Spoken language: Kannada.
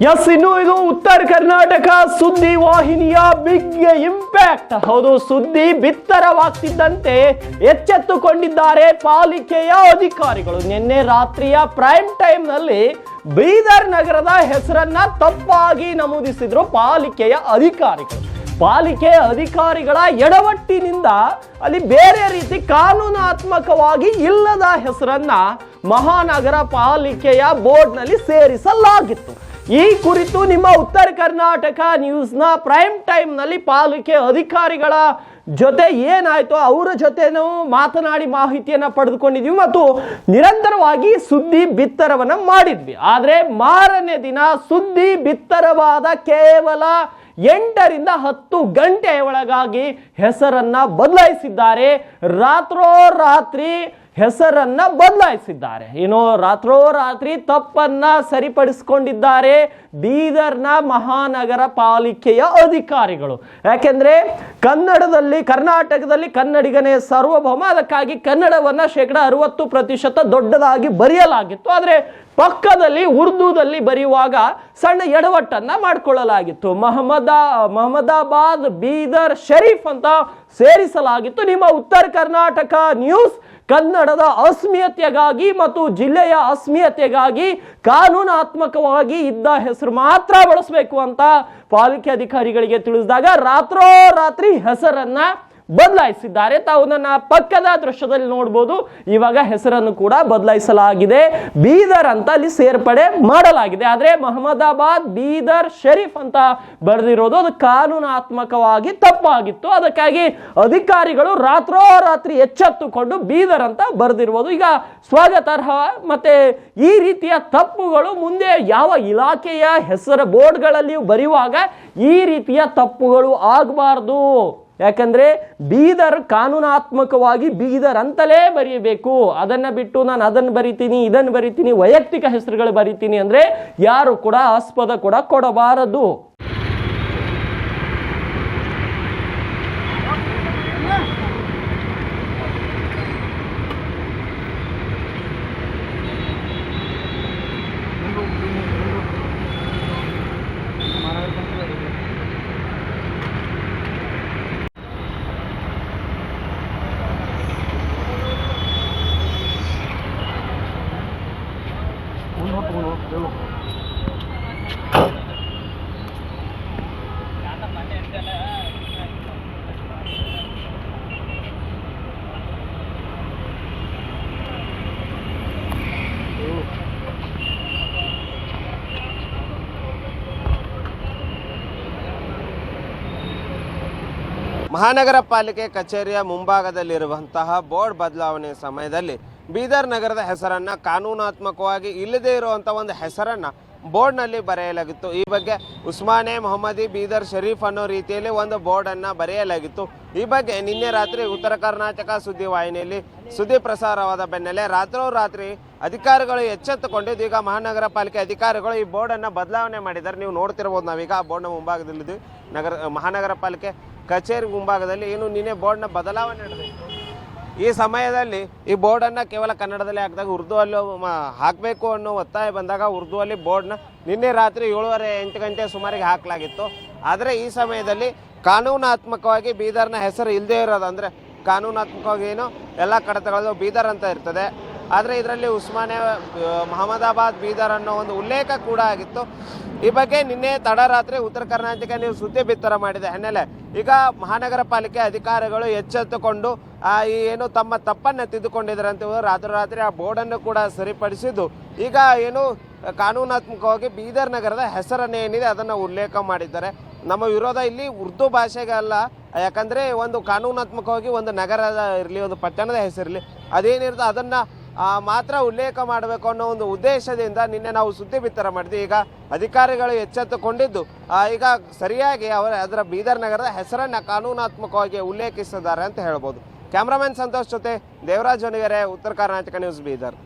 ಎಸ್ ಇನ್ನು ಇದು ಉತ್ತರ ಕರ್ನಾಟಕ ಸುದ್ದಿ ವಾಹಿನಿಯ ಬಿಗ್ ಇಂಪ್ಯಾಕ್ಟ್ ಹೌದು, ಸುದ್ದಿ ಬಿತ್ತರವಾಗ್ತಿದ್ದಂತೆ ಎಚ್ಚೆತ್ತುಕೊಂಡಿದ್ದಾರೆ ಪಾಲಿಕೆಯ ಅಧಿಕಾರಿಗಳು. ನಿನ್ನೆ ರಾತ್ರಿಯ ಪ್ರೈಮ್ ಟೈಮ್ನಲ್ಲಿ ಬೀದರ್ ನಗರದ ಹೆಸರನ್ನ ತಪ್ಪಾಗಿ ನಮೂದಿಸಿದ್ರು ಪಾಲಿಕೆಯ ಅಧಿಕಾರಿಗಳು. ಪಾಲಿಕೆ ಅಧಿಕಾರಿಗಳ ಎಡವಟ್ಟಿನಿಂದ ಅಲ್ಲಿ ಬೇರೆ ರೀತಿ ಕಾನೂನಾತ್ಮಕವಾಗಿ ಇಲ್ಲದ ಹೆಸರನ್ನ ಮಹಾನಗರ ಪಾಲಿಕೆಯ ಬೋರ್ಡ್ನಲ್ಲಿ ಸೇರಿಸಲಾಗಿತ್ತು. ಈ ಕುರಿತು ನಿಮ್ಮ ಉತ್ತರ ಕರ್ನಾಟಕ ನ್ಯೂಸ್ನ ಪ್ರೈಮ್ ಟೈಮ್ನಲ್ಲಿ ಪಾಲಿಕೆ ಅಧಿಕಾರಿಗಳ ಜೊತೆ ಏನಾಯ್ತು ಅವರ ಜೊತೆನೂ ಮಾತನಾಡಿ ಮಾಹಿತಿಯನ್ನ ಪಡೆದುಕೊಂಡಿದ್ವಿ ಮತ್ತು ನಿರಂತರವಾಗಿ ಸುದ್ದಿ ಬಿತ್ತರವನ್ನ ಮಾಡಿದ್ವಿ. ಆದರೆ ಮಾರನೇ ದಿನ ಸುದ್ದಿ ಬಿತ್ತರವಾದ ಕೇವಲ ಎಂಟರಿಂದ ಹತ್ತು ಗಂಟೆ ಒಳಗಾಗಿ ಹೆಸರನ್ನ ಬದಲಾಯಿಸಿದ್ದಾರೆ. ರಾತ್ರೋರಾತ್ರಿ ಹೆಸರನ್ನ ಬದಲಾಯಿಸಿದ್ದಾರೆ. ಏನು ರಾತ್ರೋರಾತ್ರಿ ತಪ್ಪನ್ನ ಸರಿಪಡಿಸಿಕೊಂಡಿದ್ದಾರೆ ಬೀದರ್ನ ಮಹಾನಗರ ಪಾಲಿಕೆಯ ಅಧಿಕಾರಿಗಳು. ಯಾಕೆಂದ್ರೆ ಕನ್ನಡದಲ್ಲಿ, ಕರ್ನಾಟಕದಲ್ಲಿ ಕನ್ನಡಿಗನೇ ಸಾರ್ವಭೌಮ ಅದಕ್ಕಾಗಿ ಕನ್ನಡವನ್ನ ಶೇಕಡ ಅರವತ್ತು ಪ್ರತಿಶತ ದೊಡ್ಡದಾಗಿ ಬರೆಯಲಾಗಿತ್ತು. ಆದರೆ ಪಕ್ಕದಲ್ಲಿ ಉರ್ದುದಲ್ಲಿ ಬರೆಯುವಾಗ ಸಣ್ಣ ಎಡವಟ್ಟನ್ನ ಮಾಡಿಕೊಳ್ಳಲಾಗಿತ್ತು. ಮಹಮ್ಮದ ಮಹಮದಾಬಾದ್, ಬೀದರ್, ಶರೀಫ್ ಅಂತ ಸೇರಿಸಲಾಗಿತ್ತು. ನಿಮ್ಮ ಉತ್ತರ ಕರ್ನಾಟಕ ನ್ಯೂಸ್ ಕನ್ನಡದ ಅಸ್ಮಿಯತೆಗಾಗಿ ಮತ್ತು ಜಿಲ್ಲೆಯ ಅಸ್ಮಿಯತೆಗಾಗಿ ಕಾನೂನಾತ್ಮಕವಾಗಿ ಇದ್ದ ಹೆಸರು ಮಾತ್ರ ಬಳಸಬೇಕು ಅಂತ ಪಾಲಿಕೆ ಅಧಿಕಾರಿಗಳಿಗೆ ತಿಳಿಸಿದಾಗ ರಾತ್ರೋರಾತ್ರಿ ಹೆಸರನ್ನ ಬದಲಾಯಿಸಿದ್ದಾರೆ. ತಾವು ನನ್ನ ಪಕ್ಕದ ದೃಶ್ಯದಲ್ಲಿ ನೋಡ್ಬೋದು. ಇವಾಗ ಹೆಸರನ್ನು ಕೂಡ ಬದಲಾಯಿಸಲಾಗಿದೆ. ಬೀದರ್ ಅಂತ ಅಲ್ಲಿ ಸೇರ್ಪಡೆ ಮಾಡಲಾಗಿದೆ. ಆದರೆ ಮಹಮ್ಮದಾಬಾದ್ ಬೀದರ್, ಶರೀಫ್ ಅಂತ ಬರೆದಿರೋದು ಅದು ಕಾನೂನಾತ್ಮಕವಾಗಿ ತಪ್ಪಾಗಿತ್ತು. ಅದಕ್ಕಾಗಿ ಅಧಿಕಾರಿಗಳು ರಾತ್ರೋರಾತ್ರಿ ಎಚ್ಚೆತ್ತುಕೊಂಡು ಬೀದರ್ ಅಂತ ಬರೆದಿರುವುದು. ಈಗ ಸ್ವಾಗತಾರ್ಹ ಮತ್ತೆ ಈ ರೀತಿಯ ತಪ್ಪುಗಳು ಮುಂದೆ ಯಾವ ಇಲಾಖೆಯ ಹೆಸರು ಬೋರ್ಡ್ಗಳಲ್ಲಿಯೂ ಬರೆಯುವಾಗ ಈ ರೀತಿಯ ತಪ್ಪುಗಳು ಆಗಬಾರ್ದು. ಯಾಕಂದ್ರೆ ಬೀದರ್ ಕಾನೂನಾತ್ಮಕವಾಗಿ ಬೀದರ್ ಅಂತಲೇ ಬರೀಬೇಕು. ಅದನ್ನು ಬಿಟ್ಟು ನಾನು ಅದನ್ನು ಬರಿತೀನಿ ಇದನ್ನು ಬರಿತೀನಿ, ವೈಯಕ್ತಿಕ ಹೆಸರುಗಳು ಬರಿತೀನಿ ಅಂದರೆ ಯಾರು ಕೂಡ ಆಸ್ಪದ ಕೂಡ ಕೊಡಬಾರದು. ಮಹಾನಗರ ಪಾಲಿಕೆ ಕಚೇರಿಯ ಮುಂಭಾಗದಲ್ಲಿರುವಂತಹ ಬೋರ್ಡ್ ಬದಲಾವಣೆ ಸಮಯದಲ್ಲಿ ಬೀದರ್ ನಗರದ ಹೆಸರನ್ನ ಕಾನೂನಾತ್ಮಕವಾಗಿ ಇಲ್ಲದೇ ಇರುವಂಥ ಒಂದು ಹೆಸರನ್ನ ಬೋರ್ಡ್ನಲ್ಲಿ ಬರೆಯಲಾಗಿತ್ತು. ಈ ಬಗ್ಗೆ ಉಸ್ಮಾನೆ ಮೊಹಮ್ಮದಿ ಬೀದರ್ ಶರೀಫ್ ಅನ್ನೋ ರೀತಿಯಲ್ಲಿ ಒಂದು ಬೋರ್ಡನ್ನು ಬರೆಯಲಾಗಿತ್ತು. ಈ ಬಗ್ಗೆ ನಿನ್ನೆ ರಾತ್ರಿ ಉತ್ತರ ಕರ್ನಾಟಕ ಸುದ್ದಿ ವಾಹಿನಿಯಲ್ಲಿ ಸುದ್ದಿ ಪ್ರಸಾರವಾದ ಬೆನ್ನಲ್ಲೇ ರಾತ್ರೋರಾತ್ರಿ ಅಧಿಕಾರಿಗಳು ಎಚ್ಚೆತ್ತುಕೊಂಡಿದ್ದು, ಈಗ ಮಹಾನಗರ ಪಾಲಿಕೆ ಅಧಿಕಾರಿಗಳು ಈ ಬೋರ್ಡನ್ನು ಬದಲಾವಣೆ ಮಾಡಿದ್ದಾರೆ. ನೀವು ನೋಡ್ತಿರ್ಬೋದು ನಾವೀಗ ಆ ಬೋರ್ಡ್ನ ಮುಂಭಾಗದಲ್ಲಿದ್ದೀವಿ. ನಗರ ಮಹಾನಗರ ಪಾಲಿಕೆ ಕಚೇರಿ ಮುಂಭಾಗದಲ್ಲಿ ಏನು ನಿನ್ನೆ ಬೋರ್ಡ್ನ ಬದಲಾವಣೆ ನಡೆದಿತ್ತು? ಈ ಸಮಯದಲ್ಲಿ ಈ ಬೋರ್ಡನ್ನು ಕೇವಲ ಕನ್ನಡದಲ್ಲಿ ಹಾಕಿದಾಗ ಉರ್ದುವಲ್ಲೂ ಹಾಕಬೇಕು ಅನ್ನೋ ಒತ್ತಾಯ ಬಂದಾಗ ಉರ್ದುವಲ್ಲಿ ಬೋರ್ಡ್ನ ನಿನ್ನೆ ರಾತ್ರಿ ಏಳುವರೆ ಎಂಟು ಗಂಟೆ ಸುಮಾರಿಗೆ ಹಾಕಲಾಗಿತ್ತು. ಆದರೆ ಈ ಸಮಯದಲ್ಲಿ ಕಾನೂನಾತ್ಮಕವಾಗಿ ಬೀದರ್ನ ಹೆಸರು ಇಲ್ಲದೇ ಇರೋದು ಅಂದರೆ ಕಾನೂನಾತ್ಮಕವಾಗಿ ಏನು ಎಲ್ಲ ಕಡತಗಳಲ್ಲೂ ಬೀದರ್ ಅಂತ ಇರ್ತದೆ. ಆದರೆ ಇದರಲ್ಲಿ ಉಸ್ಮಾನೆ ಮಹಮ್ಮದಾಬಾದ್ ಬೀದರ್ ಅನ್ನೋ ಒಂದು ಉಲ್ಲೇಖ ಕೂಡ ಆಗಿತ್ತು. ಈ ಬಗ್ಗೆ ನಿನ್ನೆ ತಡರಾತ್ರಿ ಉತ್ತರ ಕರ್ನಾಟಕ ನೀವು ಸುದ್ದಿ ಬಿತ್ತರ ಮಾಡಿದೆ. ಹಿನ್ನೆಲೆ ಈಗ ಮಹಾನಗರ ಪಾಲಿಕೆ ಅಧಿಕಾರಿಗಳು ಎಚ್ಚೆತ್ತುಕೊಂಡು ಈ ಏನು ತಮ್ಮ ತಪ್ಪನ್ನು ತಿದ್ದುಕೊಂಡಿದ್ದಾರೆ ಅಂತ ರಾತ್ರೋರಾತ್ರಿ ಆ ಬೋರ್ಡನ್ನು ಕೂಡ ಸರಿಪಡಿಸಿದ್ದು. ಈಗ ಏನು ಕಾನೂನಾತ್ಮಕವಾಗಿ ಬೀದರ್ ನಗರದ ಹೆಸರನ್ನು ಏನಿದೆ ಅದನ್ನು ಉಲ್ಲೇಖ ಮಾಡಿದ್ದಾರೆ. ನಮ್ಮ ವಿರೋಧ ಇಲ್ಲಿ ಉರ್ದು ಭಾಷೆಗೆ ಅಲ್ಲ, ಯಾಕಂದರೆ ಒಂದು ಕಾನೂನಾತ್ಮಕವಾಗಿ ಒಂದು ನಗರದ ಇರಲಿ, ಒಂದು ಪಟ್ಟಣದ ಹೆಸರಿರಲಿ ಅದೇನಿರ್ತದೆ ಅದನ್ನು ಮಾತ್ರ ಉಲ್ಲೇಖ ಮಾಡಬೇಕು ಅನ್ನೋ ಒಂದು ಉದ್ದೇಶದಿಂದ ನಿನ್ನೆ ನಾವು ಸುದ್ದಿ ಬಿತ್ತರ ಮಾಡಿದ್ವಿ. ಈಗ ಅಧಿಕಾರಿಗಳು ಎಚ್ಚೆತ್ತುಕೊಂಡಿದ್ದು ಈಗ ಸರಿಯಾಗಿ ಅವರ, ಅದರ ಬೀದರ್ ನಗರದ ಹೆಸರನ್ನು ಕಾನೂನಾತ್ಮಕವಾಗಿ ಉಲ್ಲೇಖಿಸಿದ್ದಾರೆ ಅಂತ ಹೇಳ್ಬೋದು. ಕ್ಯಾಮ್ರಾಮನ್ ಸಂತೋಷ್ ಜೊತೆ ದೇವರಾಜ್ ಹೊನಗೆರೆ ಉತ್ತರ ಕರ್ನಾಟಕ ನ್ಯೂಸ್ ಬೀದರ್.